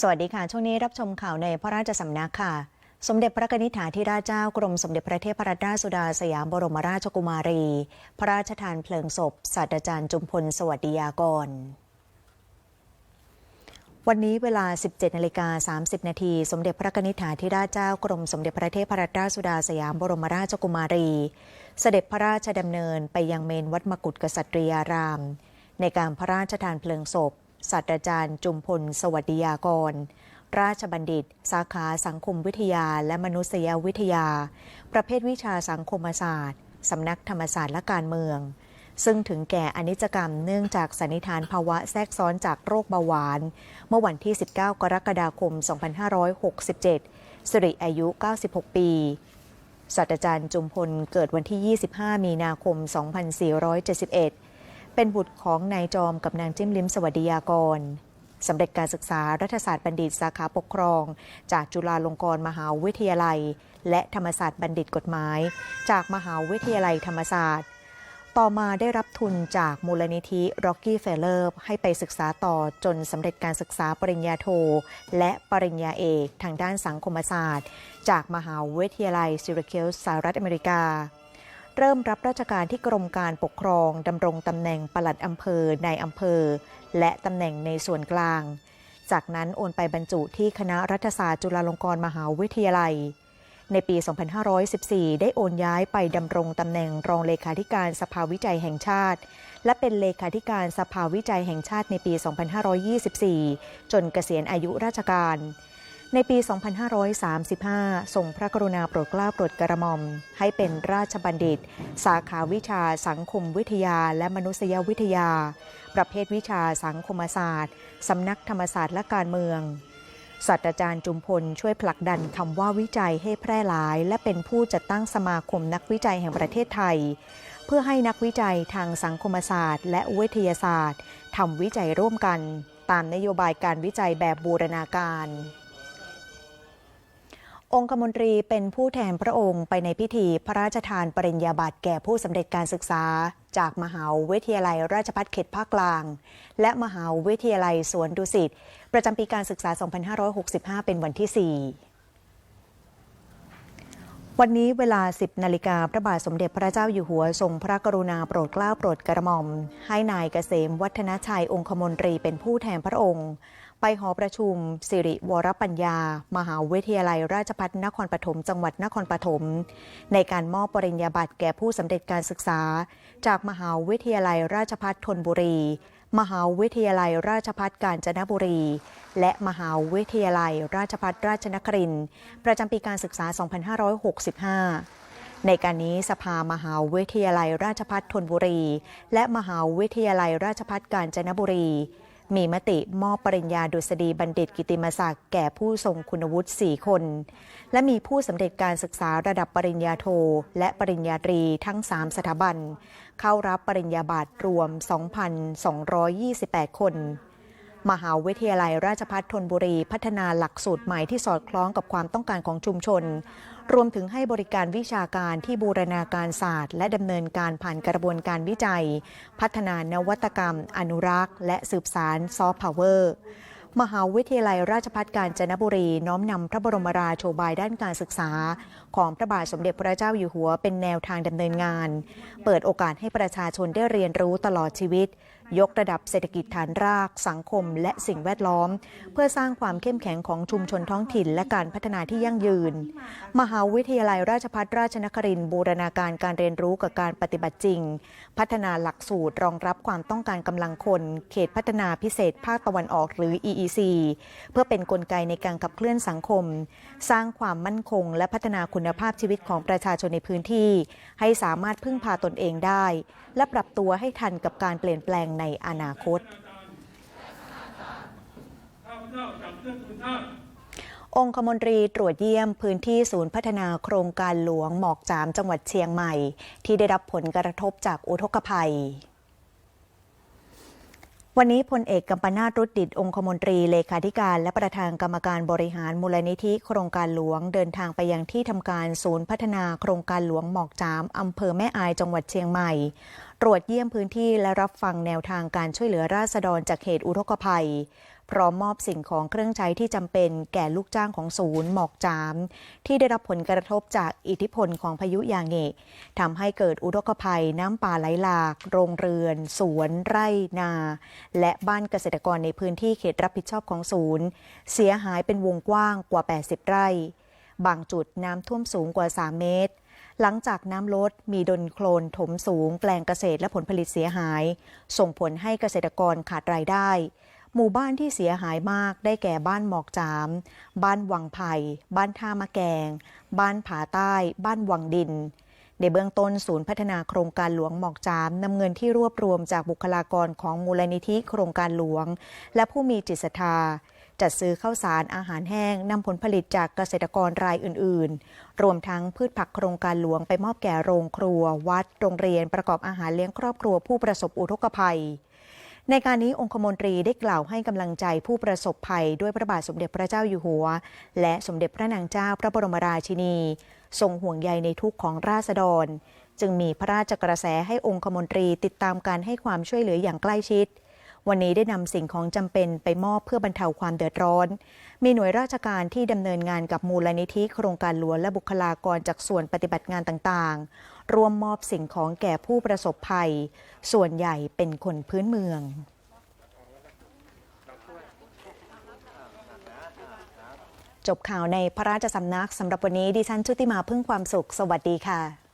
สวัสดีค่ะ ช่วงนี้รับชมข่าวในพระราชสำนักค่ะ สมเด็จพระกนิษฐาธิราชเจ้ากรมสมเด็จพระเทพรัตนราชสุดาสยามบรมราชกุมารี พระราชทานเพลิงศพศาสตราจารย์จุมพลสวัสดิยากรวันนี้เวลา 17นาฬิกา30 นาที สมเด็จพระกนิษฐาธิราชเจ้ากรมสมเด็จพระเทพรัตนราชสุดาสยามบรมราชกุมารี เสด็จพระราชดำเนินไปยังเมนวัดมกุฏกษัตริยาราม ในการพระราชทานเพลิงศพ ศาสตราจารย์จุมพล สวัสดิยากร ราชบัณฑิต สาขาสังคมวิทยาและมนุษยวิทยา ประเภทวิชาสังคมศาสตร์ สำนักธรรมศาสตร์และการเมือง ซึ่งถึงแก่อนิจกรรมเนื่องจากสันนิษฐานภาวะแทรกซ้อนจากโรคเบาหวาน เมื่อวันที่ 19 กรกฎาคม 2567 สิริอายุ 96 ปีศาสตราจารย์จุมพลเกิดวันที่ 25 มีนาคม 2471 เป็นบุตรของนายจอมกับนางจิ้มลิ้มสวัสดิยากรสำเร็จการศึกษารัฐศาสตร์บัณฑิตสาขาปกครอง จากจุฬาลงกรณ์มหาวิทยาลัย และธรรมศาสตร์บัณฑิตกฎหมาย จากมหาวิทยาลัยธรรมศาสตร์ ต่อมาได้รับทุนจากมูลนิธิ Rocky f e l l e r ให้ไปศึกษาต่อจนสำเร็จการศึกษาปริญญาโท และปริญญาเอกทางด้านสังคมศาสตร์ จากมหาวิทยาลัยซิร c คิลสหรัฐอเมริกา เริ่มรับราชการที่กรมการปกครองดำรงตำแหน่งปลัดอำเภอในอำเภอ และตำแหน่งในส่วนกลาง จากนั้นโอนไปบรรจุที่คณะรัฐศาสตร์จุฬาลงกรณ์มหาวิทยาลัย ในปี 2514 ได้โอนย้ายไปดำรงตำแหน่งรองเลขาธิการสภาวิจัยแห่งชาติ และเป็นเลขาธิการสภาวิจัยแห่งชาติในปี 2524 จนเกษียณอายุราชการ ในปี 2535 ทรงพระกรุณาโปรดเกล้าโปรดกระหม่อม ให้เป็นราชบัณฑิต สาขาวิชาสังคมวิทยาและมนุษยวิทยา ประเภทวิชาสังคมศาสตร์ สำนักธรรมศาสตร์และการเมืองศาสตราจารย์จุมพลช่วยผลักดันคำว่าวิจัยให้แพร่หลาย และเป็นผู้จัดตั้งสมาคมนักวิจัยแห่งประเทศไทย เพื่อให้นักวิจัยทางสังคมศาสตร์ และวิทยาศาสตร์ทำวิจัยร่วมกัน ตามนโยบายการวิจัยแบบบูรณาการ องคมนตรีเป็นผู้แทนพระองค์ไปในพิธีพระราชทานปริญญาบัตรแก่ผู้สำเร็จการศึกษา จากมหาวิทยาลัยราชภัฏเขตภาคกลาง และมหาวิทยาลัยสวนดุสิตประจำปีการศึกษา 2565 เป็นวันที่ 4วันนี้เวลา 10 นาฬิกาพระบาทสมเด็จพระเจ้าอยู่หัวทรงพระกรุณาโปรดเกล้าโปรดกระหม่อม ให้นายเกษมวัฒนชัยองคมนตรีเป็นผู้แทนพระองค์ ไปหอประชุม สิริวรปัญญา มหาวิทยาลัยราชภัฏนครปฐมจังหวัดนครปฐมในการมอบปริญญาบัตรแก่ผู้สำเร็จการศึกษา จากมหาวิทยาลัยราชภัฏธนบุรี มหาวิทยาลัยราชภัฏกาญจนบุรี และมหาวิทยาลัยราชภัฏราชนครินทร์ประจำปีการศึกษา 2565ในการนี้สภามหาวิทยาลัยราชภัฏธนบุรี และมหาวิทยาลัยราชภัฏกาญจนบุรี มีมติมอบปริญญาดุษฎีบัณฑิตกิติมศักดิ์แก่ผู้ทรงคุณวุฒิ 4 คน และมีผู้สำเร็จการศึกษาระดับปริญญาโท และปริญญาตรีทั้ง 3 สถาบัน เข้ารับปริญญาบัตรรวม 2,228 คน มหาวิทยาลัยราชภัฏธนบุรีพัฒนาหลักสูตรใหม่ที่สอดคล้องกับความต้องการของชุมชน รวมถึงให้บริการวิชาการที่บูรณาการศาสตร์ และดำเนินการผ่านกระบวนการวิจัย พัฒนานวัตกรรม อนุรักษ์ และสืบสารซอฟต์พาวเวอร์มหาวิทยาลัยราชภัฏกาญจนบุรีน้อมนำพระบรมราโชบายด้านการศึกษา ของพระบาทสมเด็จพระเจ้าอยู่หัวเป็นแนวทางดำเนินงาน เปิดโอกาสให้ประชาชนได้เรียนรู้ตลอดชีวิต ยกระดับเศรษฐกิจฐานราก สังคม และสิ่งแวดล้อม เพื่อสร้างความเข้มแข็งของชุมชนท้องถิ่น และการพัฒนาที่ยั่งยืน มหาวิทยาลัยราชภัฏราชนครินทร์บูรณาการการเรียนรู้กับการปฏิบัติจริง พัฒนาหลักสูตรรองรับความต้องการกำลังคน เขตพัฒนาพิเศษภาคตะวันออกหรือ EEC เพื่อเป็นนกลไกในการขับเคลื่อนสังคม สร้างความมั่นคง และพัฒนาคุณภาพชีวิตของประชาชนในพื้นที่ ให้สามารถพึ่งพาตนเองได้ และปรับตัวให้ทันกับการเปลี่ยนแปลงในอนาคต องคมนตรีตรวจเยี่ยมพื้นที่ศูนย์พัฒนาโครงการหลวงหมอกจามจังหวัดเชียงใหม่ ที่ได้รับผลกระทบจากอุทกภัย วันนี้พลเอกกัมปนาตรุดดิตองคมนตรีเลขาธิการและประธานกรรมการบริหารมูลนิธิโครงการหลวงเดินทางไปยังที่ทำการศูนย์พัฒนาโครงการหลวงหมอกจามอำเภอแม่อายจังหวัดเชียงใหม่ ตรวจเยี่ยมพื้นที่และรับฟังแนวทางการช่วยเหลือราษฎรจากเหตุอุทกภัย พร้อมมอบสิ่งของเครื่องใช้ที่จำเป็นแก่ลูกจ้างของศูนย์หมอกจาม ที่ได้รับผลกระทบจากอิทธิพลของพายุยางเงะทำให้เกิดอุทกภัยน้ำป่าไหลหลาก โรงเรือน สวน ไร่นา และบ้านเกษตรกรในพื้นที่เขตรับผิดชอบของศูนย์ เสียหายเป็นวงกว้างกว่า 80 ไร่ บางจุดน้ำท่วมสูงกว่า 3 เมตรหลังจากน้ำลดมีดนโคลนถมสูง แปลงเกษตรและผลผลิตเสียหาย ส่งผลให้เกษตรกรขาดรายได้ หมู่บ้านที่เสียหายมากได้แก่บ้านหมอกจาม บ้านวังไผ่ บ้านท่ามะแกง บ้านผาใต้ บ้านวังดิน ในเบื้องต้นศูนย์พัฒนาโครงการหลวงหมอกจามนำเงินที่รวบรวมจากบุคลากรของมูลนิธิโครงการหลวง และผู้มีจิตศรัทธาจัดซื้อข้าวสารอาหารแห้งนำผลผลิตจากเกษตรกรรายอื่น ๆ รวมทั้งพืชผักโครงการหลวงไปมอบแก่โรงครัว วัด โรงเรียนประกอบอาหารเลี้ยงครอบครัวผู้ประสบอุทกภัย ในการนี้องคมนตรีได้กล่าวให้กำลังใจผู้ประสบภัยด้วยพระบาทสมเด็จพระเจ้าอยู่หัว และสมเด็จพระนางเจ้าพระบรมราชินี ทรงห่วงใยในทุกของราษฎร จึงมีพระราชกระแสให้องคมนตรีติดตามการให้ความช่วยเหลืออย่างใกล้ชิด วันนี้ได้นำสิ่งของจำเป็นไปมอบเพื่อบรรเทาความเดือดร้อน มีหน่วยราชการที่ดำเนินงานกับมูลนิธิโครงการหลวงและบุคลากรจากส่วนปฏิบัติงานต่างๆ ร่วมมอบสิ่งของแก่ผู้ประสบภัย ส่วนใหญ่เป็นคนพื้นเมืองจบข่าวในพระราชสำนักสำหรับวันนี้ดิฉันชุติมาพึ่งความสุข สวัสดีค่ะ